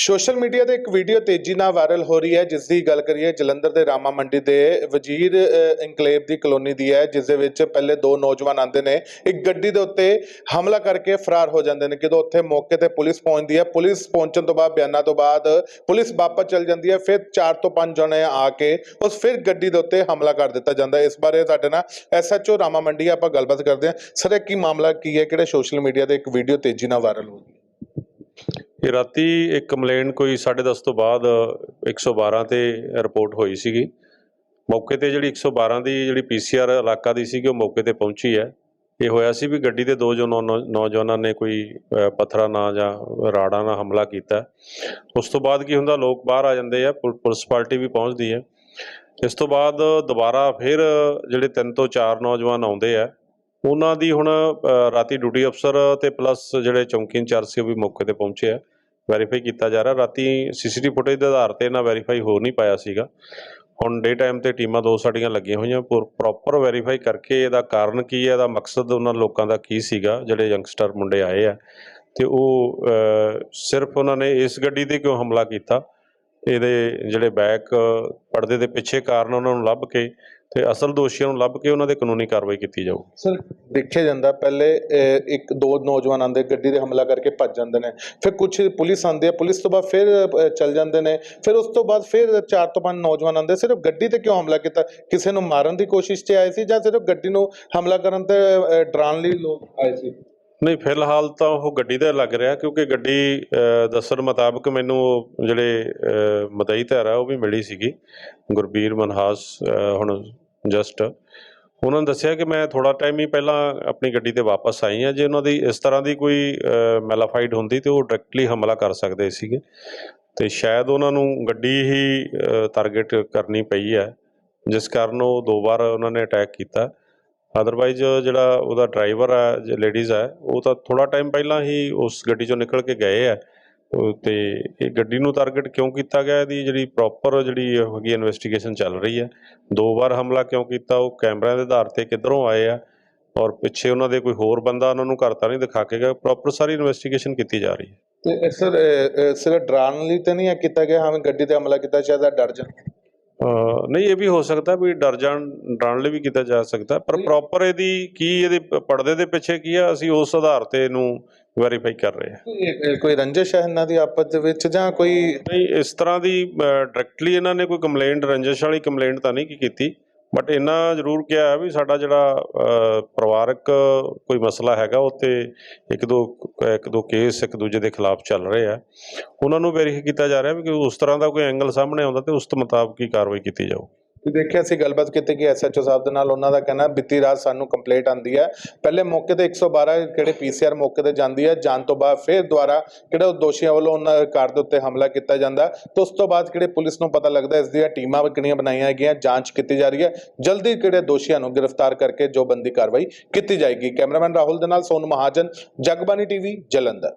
Social media ਤੇ ਇੱਕ video ਤੇਜ਼ੀ ਨਾਲ ਵਾਇਰਲ ਹੋ ਰਹੀ ਹੈ ਜਿਸ ਦੀ ਗੱਲ ਕਰੀਏ ਜਲੰਧਰ ਦੇ ਰਾਮਾ ਮੰਡੀ ਦੇ ਵਜ਼ੀਰ ਅ, ਇਨਕਲੇਵ ਦੀ ਕਲੋਨੀ ਦੀ ਹੈ ਜਿਸ ਦੇ ਵਿੱਚ ਪਹਿਲੇ ਦੋ ਨੌਜਵਾਨ ਆਉਂਦੇ ਨੇ। ਇੱਕ ਗੱਡੀ ਦੇ ਉੱਤੇ ਹਮਲਾ ਕਰਕੇ ਫਰਾਰ ਹੋ ਜਾਂਦੇ ਨੇ। ਜਦੋਂ ਉੱਥੇ ਮੌਕੇ ਤੇ ਪੁਲਿਸ ਪਹੁੰਚਦੀ ਹੈ ਪੁਲਿਸ ਪਹੁੰਚਣ ਤੋਂ ਬਾਅਦ ਬਿਆਨਾਂ ਤੋਂ ਬਾਅਦ ਪੁਲਿਸ ਵਾਪਸ ਚਲ ਜਾਂਦੀ ਹੈ। ਫਿਰ 4 ਤੋਂ 5 ਜਣੇ ਆ ਕੇ ਉਸ ਫਿਰ ਗੱਡੀ ਦੇ ਉੱਤੇ ਹਮਲਾ ਕਰ ਦਿੱਤਾ ਜਾਂਦਾ ਇਸ ਬਾਰੇ ਸਾਡੇ ਨਾਲ ਐਸਐਚਓ ਰਾਮਾ ਮੰਡੀ ਆਪਾਂ ਗੱਲਬਾਤ ਕਰਦੇ ਹਾਂ। ਸਰ ਇਹ ਕੀ ਮਾਮਲਾ ਕੀ ਹੈ? ਕਿਹੜੇ ਸੋਸ਼ਲ ਮੀਡੀਆ ਤੇ ਇੱਕ ਵੀਡੀਓ ਤੇਜ਼ੀ ਨਾਲ ਵਾਇਰਲ ਹੋ ਗਈ ਇਹ ਰਾਤੀ ਇੱਕ ਕੰਪਲੇਂਟ ਕੋਈ 10:30 ਤੋਂ ਬਾਅਦ 112 ਤੇ ਰਿਪੋਰਟ ਹੋਈ ਸੀਗੀ। ਮੌਕੇ ਤੇ ਜਿਹੜੀ 112 ਦੀ ਜਿਹੜੀ ਪੀਸੀਆਰ ਇਲਾਕਾ ਦੀ ਸੀਗੀ ਉਹ ਮੌਕੇ ਤੇ ਪਹੁੰਚੀ ਹੈ। ਇਹ ਹੋਇਆ ਸੀ ਵੀ ਗੱਡੀ ਦੇ ਦੋ ਜੋ ਨੌ- ਨੌ- ਨੌਜਵਾਨਾਂ ਨੇ ਕੋਈ ਅ, ਪੱਥਰਾਂ ਨਾਲ ਜਾਂ ਰਾੜਾਂ ਨਾਲ ਹਮਲਾ ਕੀਤਾ। ਉਸ ਤੋਂ ਬਾਅਦ ਕੀ ਹੁੰਦਾ ਲੋਕ ਬਾਹਰ ਆ ਜਾਂਦੇ ਆ ਪੁਲ- ਪੁਲਿਸ ਪਾਰਟੀ ਵੀ ਪਹੁੰਚਦੀ ਹੈ। ਇਸ ਤੋਂ ਬਾਅਦ ਦੁਬਾਰਾ ਫਿਰ ਜਿਹੜੇ ਤਿੰਨ ਤੋਂ ਚਾਰ ਨੌਜਵਾਨ ਆਉਂਦੇ ਆ ਉਹਨਾਂ ਦੀ ਹੁਣ ਰਾਤੀ ਡਿਊਟੀ ਅਫਸਰ ਤੇ ਪਲੱਸ ਜਿਹੜੇ ਚੌਂਕੀ ਇੰਚਾਰਜ ਸੀ ਉਹ ਵੀ ਮੌਕੇ ਤੇ ਪਹੁੰਚੇ ਆ। ਵੈਰੀਫਾਈ ਕੀਤਾ ਜਾ ਰਿਹਾ। ਰਾਤੀ ਸੀਸੀਟੀਵੀ ਫੁਟੇਜ ਦੇ ਆਧਾਰ ਤੇ ਇਹਨਾਂ ਵੈਰੀਫਾਈ ਹੋ ਨਹੀਂ ਪਾਇਆ ਸੀਗਾ। ਹੁਣ ਡੇ ਟਾਈਮ ਤੇ ਟੀਮਾਂ ਦੋ ਸਾਡੀਆਂ ਲੱਗੀਆਂ ਹੋਈਆਂ। ਪ੍ਰੋਪਰ ਵੈਰੀਫਾਈ ਕਰਕੇ ਇਹਦਾ ਕਾਰਨ ਕੀ ਹੈ? ਇਹਦਾ ਮਕਸਦ ਉਹਨਾਂ ਲੋਕਾਂ ਦਾ ਕੀ ਸੀਗਾ? ਜਿਹੜੇ ਯੰਗਸਟਰ ਮੁੰਡੇ ਆਏ ਆ। ਤੇ ਉਹ ਸਿਰਫ ਉਹਨਾਂ ਨੇ ਇਸ ਗੱਡੀ ਤੇ ਕਿਉਂ ਹਮਲਾ ਕੀਤਾ? ਇਹਦੇ ਜਿਹੜੇ ਬੈਕ ਪਰਦੇ ਦੇ ਪਿੱਛੇ ਕਾਰਨ ਉਹਨਾਂ ਨੂੰ ਲੱਭ ਕੇ ਤੇ ਅਸਲ ਦੋਸ਼ੀਆਂ ਨੂੰ ਲੱਭ ਕੇ ਉਹਨਾਂ ਦੇ ਕਾਨੂੰਨੀ ਕਾਰਵਾਈ ਕੀਤੀ ਜਾਊ। ਸਰ, ਦੇਖਿਆ ਜਾਂਦਾ ਪਹਿਲੇ ਇੱਕ, ਦੋ ਨੌਜਵਾਨ ਆਂਦੇ ਗੱਡੀ ਦੇ ਹਮਲਾ ਕਰਕੇ ਭੱਜ ਜਾਂਦੇ ਨੇ। ਫਿਰ ਕੁਝ ਪੁਲਿਸ ਆਂਦੀ ਹੈ, ਪੁਲਿਸ ਤੋਂ ਬਾਅਦ ਫਿਰ ਚੱਲ ਜਾਂਦੇ ਨੇ। ਫਿਰ ਉਸ ਤੋਂ ਬਾਅਦ ਫਿਰ ਚਾਰ ਤੋਂ ਪੰਜ ਨੌਜਵਾਨ ਆਂਦੇ ਸਿਰਫ ਗੱਡੀ ਤੇ ਕਿਉਂ ਹਮਲਾ ਕੀਤਾ? ਕਿਸੇ ਨੂੰ ਮਾਰਨ ਦੀ ਕੋਸ਼ਿਸ਼ 'ਚ ਆਏ ਸੀ ਜਾਂ ਸਿਰਫ ਗੱਡੀ ਨੂੰ ਹਮਲਾ ਕਰਨ ਤੇ ਡਰਾਉਣ ਲਈ ਲੋਕ ਆਏ ਸੀ? ਨਹੀਂ ਫਿਲਹਾਲ ਤਾਂ ਉਹ ਗੱਡੀ ਦਾ ਲੱਗ ਰਿਹਾ ਕਿਉਂਕਿ ਗੱਡੀ ਦੱਸਣ ਮੁਤਾਬਕ ਮੈਨੂੰ ਜਿਹੜੇ ਅ, ਮਦਈ ਧਿਰ ਉਹ ਵੀ ਮਿਲੀ ਸੀਗੀ। ਗੁਰਬੀਰ ਮਨਹਾਸ ਹੁਣ ਜਸਟ। ਉਹਨਾਂ ਨੇ ਦੱਸਿਆ ਕਿ ਮੈਂ ਥੋੜਾ ਟਾਈਮ ਹੀ ਪਹਿਲਾਂ ਆਪਣੀ ਗੱਡੀ ਤੇ ਵਾਪਸ ਆਈ ਹਾਂ। ਜੇ ਉਹਨਾਂ ਦੀ ਇਸ ਤਰ੍ਹਾਂ ਦੀ ਕੋਈ ਮੈਲਾਫਾਈਡ ਹੁੰਦੀ ਤੇ ਉਹ ਡਾਇਰੈਕਟਲੀ ਹਮਲਾ ਕਰ ਸਕਦੇ ਸੀਗੇ। ਤੇ ਸ਼ਾਇਦ ਉਹਨਾਂ ਨੂੰ ਗੱਡੀ ਹੀ ਟਾਰਗੇਟ ਕਰਨੀ ਪਈ ਹੈ। ਜਿਸ ਕਾਰਨ ਉਹ ਦੋ ਵਾਰ ਉਹਨਾਂ ਨੇ ਅਟੈਕ ਕੀਤਾ। ਅਦਰਵਾਈਜ਼ ਜਿਹੜਾ ਉਹਦਾ ਡਰਾਈਵਰ ਹੈ, ਜੇ ਲੇਡੀਜ਼ ਹੈ, ਉਹ ਤਾਂ ਥੋੜਾ ਟਾਈਮ ਪਹਿਲਾਂ ਹੀ ਉਸ ਗੱਡੀ ਚੋਂ ਨਿਕਲ ਕੇ ਗਏ ਆ ਉਹ ਤੇ ਇਹ ਗੱਡੀ ਨੂੰ ਟਾਰਗੇਟ ਕਿਉਂ ਕੀਤਾ ਗਿਆ? ਇਹਦੀ ਜਿਹੜੀ ਪ੍ਰੋਪਰ ਜਿਹੜੀ ਹੈਗੀ ਇਨਵੈਸਟੀਗੇਸ਼ਨ ਚੱਲ ਰਹੀ ਹੈ। ਦੋ ਵਾਰ ਹਮਲਾ ਕਿਉਂ ਕੀਤਾ? ਉਹ ਕੈਮਰਿਆਂ ਦੇ ਆਧਾਰ ਤੇ ਕਿੱਧਰੋਂ ਆਏ ਆ? ਔਰ ਪਿੱਛੇ ਉਹਨਾਂ ਦੇ ਕੋਈ ਹੋਰ ਬੰਦਾ ਉਹਨਾਂ ਨੂੰ ਘਰ ਤਾਂ ਨਹੀਂ ਦਿਖਾ ਕੇ ਗਿਆ? ਪ੍ਰੋਪਰ ਸਾਰੀ ਇਨਵੈਸਟੀਗੇਸ਼ਨ ਕੀਤੀ ਜਾ ਰਹੀ ਹੈ। ਤੇ ਸਰ ਸਿਰਫ ਡਰਾਉਣ ਲਈ ਤਾਂ ਨਹੀਂ ਕੀਤਾ ਗਿਆ? ਹਾਂ ਗੱਡੀ ਤੇ ਹਮਲਾ ਕੀਤਾ, ਸ਼ਾਇਦ ਇਹ ਡਰ ਜਾਣ। ਨਹੀਂ ਇਹ ਵੀ ਹੋ ਸਕਦਾ ਵੀ ਡਰ ਜਾਣ ਡਰਨ ਲਈ ਵੀ ਕੀਤਾ ਜਾ ਸਕਦਾ ਪਰ ਪ੍ਰੋਪਰ ਇਹਦੀ ਕੀ ਇਹਦੇ ਪਰਦੇ ਦੇ ਪਿੱਛੇ ਕੀ ਆ ਅਸੀਂ ਉਸ ਆਧਾਰ ਤੇ ਇਹਨੂੰ ਵੈਰੀਫਾਈ ਕਰ ਰਹੇ ਹਾਂ। ਕੋਈ- ਰੰਜਿਸ਼ ਹੈ ਇਹਨਾਂ ਦੀ ਆਪਸ ਦੇ ਵਿੱਚ ਜਾਂ ਕੋਈ ਨਹੀਂ ਇਸ ਤਰ੍ਹਾਂ ਦੀ ਡਾਇਰੈਕਟਲੀ ਇਹਨਾਂ ਨੇ ਕੋਈ ਕੰਪਲੇਂਟ ਰੰਜਿਸ਼ ਵਾਲੀ ਕੰਪਲੇਂਟ ਤਾਂ ਨਹੀਂ ਕੀਤੀ। ਬਟ ਇੰਨਾ ਜ਼ਰੂਰ ਕਿਹਾ ਵੀ ਸਾਡਾ ਜਿਹੜਾ ਪਰਿਵਾਰਕ ਕੋਈ ਮਸਲਾ ਹੈਗਾ, ਉਹ ਤੇ ਇੱਕ ਦੋ ਇੱਕ ਦੋ ਕੇਸ ਇੱਕ ਦੂਜੇ ਦੇ ਖਿਲਾਫ ਚੱਲ ਰਹੇ ਆ। ਉਹਨਾਂ ਨੂੰ ਵੈਰੀਫਾਈ ਕੀਤਾ ਜਾ ਰਿਹਾ ਵੀ ਕਿ ਉਸ ਤਰ੍ਹਾਂ ਦਾ ਕੋਈ ਐਂਗਲ ਸਾਹਮਣੇ ਆਉਂਦਾ ਤੇ ਉਸ ਮੁਤਾਬਕ ਹੀ ਕਾਰਵਾਈ ਕੀਤੀ ਜਾਊ। ਤੇ ਦੇਖਿਆ ਸੀ ਗੱਲਬਾਤ ਕੀਤੀ ਕਿ ਐਸਐਚਓ ਸਾਹਿਬ ਦੇ ਨਾਲ ਉਹਨਾਂ ਦਾ ਕਹਿਣਾ ਬੀਤੀ ਰਾਤ ਸਾਨੂੰ ਕੰਪਲੇਂਟ ਆਂਦੀ ਹੈ। ਪਹਿਲੇ ਮੌਕੇ ਤੇ 112 ਕਿਹੜੇ ਪੀਸੀਆਰ ਮੌਕੇ ਤੇ ਜਾਂਦੀ ਹੈ, ਜਾਣ ਤੋਂ ਬਾਅਦ ਫਿਰ ਦੁਬਾਰਾ ਕਿਹੜੇ ਦੋਸ਼ੀਆਂ ਵੱਲੋਂ ਉਹਨਾਂ ਕਾਰ ਦੇ ਉੱਤੇ ਹਮਲਾ ਕੀਤਾ ਜਾਂਦਾ ਹੈ, ਤੇ ਉਸ ਤੋਂ ਬਾਅਦ ਕਿਹੜੇ ਪੁਲਿਸ ਨੂੰ ਪਤਾ ਲੱਗਦਾ ਇਸ ਦੀਆਂ ਟੀਮਾਂ ਵੀ ਕਿਹੜੀਆਂ ਬਣਾਈਆਂ ਗਈਆਂ, ਜਾਂਚ ਕੀਤੀ ਜਾ ਰਹੀ ਹੈ। ਜਲਦੀ ਕਿਹੜੇ ਦੋਸ਼ੀਆਂ ਨੂੰ ਗ੍ਰਿਫਤਾਰ ਕਰਕੇ ਜੋ ਬੰਦੀ ਕਾਰਵਾਈ ਕੀਤੀ ਜਾਏਗੀ। ਕੈਮਰਾਮੈਨ ਰਾਹੁਲ ਦੇ ਨਾਲ ਸੋਨੂ ਮਹਾਜਨ ਜਗਬਾਨੀ ਟੀਵੀ, ਜਲੰਧਰ।